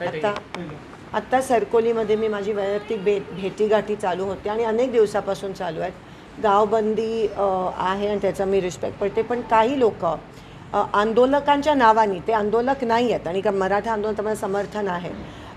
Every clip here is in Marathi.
आता आत्ता सरकोलीमध्ये मी माझी वैयक्तिक भे भेटीगाठी चालू होते आणि अनेक दिवसापासून चालू आहेत. गावबंदी आहे आणि त्याचा मी रिस्पेक्ट करते पण काही लोक आंदोलकांच्या नावाने ते आंदोलक नाही आहेत आणि का मराठा आंदोलन मला समर्थन आहे.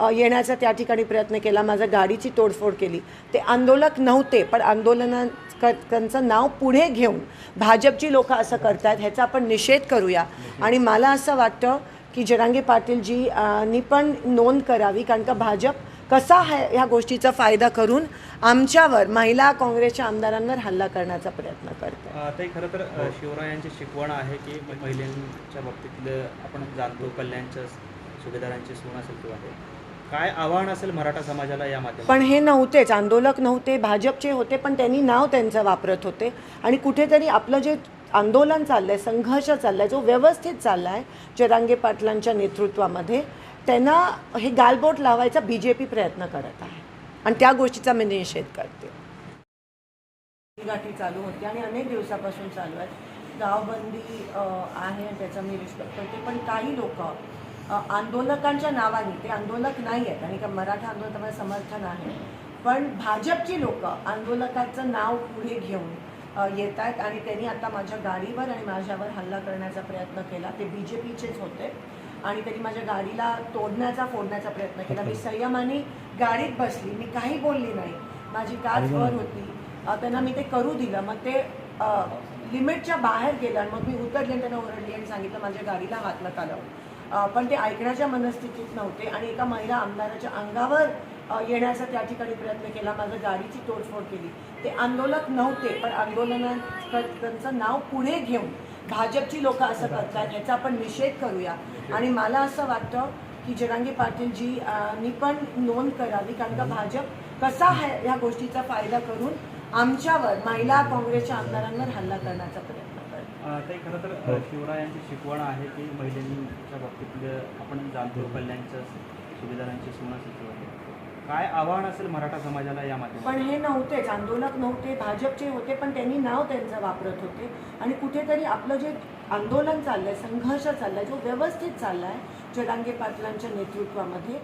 येण्याचा त्या ठिकाणी प्रयत्न केला. माझ्या गाडीची तोडफोड केली. ते आंदोलक नव्हते पण आंदोलना त्यांचं नाव पुढे घेऊन भाजपची लोक असं करतात ह्याचा आपण निषेध करूया. आणि मला असं वाटतं की जरांगे पाटीलजी नी पण नोंद करावी कारण का भाजप कसा हा ह्या गोष्टीचा फायदा करून आमच्यावर महिला काँग्रेसच्या आमदारांवर हल्ला करण्याचा प्रयत्न करतात. अ, ताई खरं तर अ, शिवरायांची शिकवण आहे की महिलांच्या बाबतीतलं आपण जाणतो कल्याणच्या सुभेदारांची सून असेल किंवा हे. काय आव्हान असेल मराठा समाजाला या माध्यमात पण हे नव्हतेच आंदोलक नव्हते भाजपचे होते पण त्यांनी नाव त्यांचं वापरत होते. आणि कुठेतरी आपलं जे आंदोलन चाललंय संघर्ष चाललाय जो व्यवस्थित चाललाय जरांगे पाटलांच्या नेतृत्वामध्ये त्यांना हे गालबोट लावायचा बी जे पी प्रयत्न करत आहे. आणि त्या गोष्टीचा मी निषेध करते. गाठी चालू होती आणि अनेक दिवसापासून चालू आहेत गावबंदी आहे त्याचा मी रिस्पेक्ट करते. पण काही लोक आंदोलकांच्या नावाने ते आंदोलक नाही आहेत आणि का मराठा आंदोलन मला समर्थन आहे. पण भाजपची लोक आंदोलकाचं नाव पुढे घेऊन येत आहेत आणि त्यांनी आता माझ्या गाडीवर आणि माझ्यावर हल्ला करण्याचा प्रयत्न केला. ते बी जे पीचेच होते आणि त्यांनी माझ्या गाडीला तोडण्याचा फोडण्याचा प्रयत्न केला. मी संयमाने गाडीत बसली. मी काही बोलली नाही. माझी काच वर होती. त्यांना मी ते करू दिलं. मग ते लिमिटच्या बाहेर गेलं आणि मग मी उतरली त्यांना ओरडली आणि सांगितलं माझ्या गाडीला हात अ, पण ते ऐकण्याच्या मनस्थितीत नव्हते आणि एका महिला आमदाराच्या अंगावर येण्याचा त्या ठिकाणी प्रयत्न केला. माझं गाडीची तोडफोड केली. ते आंदोलक नव्हते पण आंदोलना त्यांचं नाव पुढे घेऊन भाजपची लोक असं करतात याचा आपण निषेध करूया. आणि मला असं वाटतं की जनांगी पाटीलजी मी नी पण नोंद करावी कारण का भाजप कसा ह्या गोष्टीचा फायदा करून आमच्यावर महिला काँग्रेसच्या आमदारांवर हल्ला करण्याचा प्रयत्न ताई खरं तर अ, शिवरायांची शिकवण आहे की महिलांच्या बाबतीतलं आपण जाणतो कल्याणच्या सुभेदारांची किंवा हे काय आव्हान असेल मराठा समाजाला या माध्यमातून? पण हे नव्हतेच आंदोलक नव्हते भाजपचे होते पण त्यांनी नाव त्यांचं वापरत होते. आणि कुठेतरी आपलं जे आंदोलन चाललंय संघर्ष चाललाय जो व्यवस्थित चाललाय जरांगे पाटलांच्या नेतृत्वामध्ये.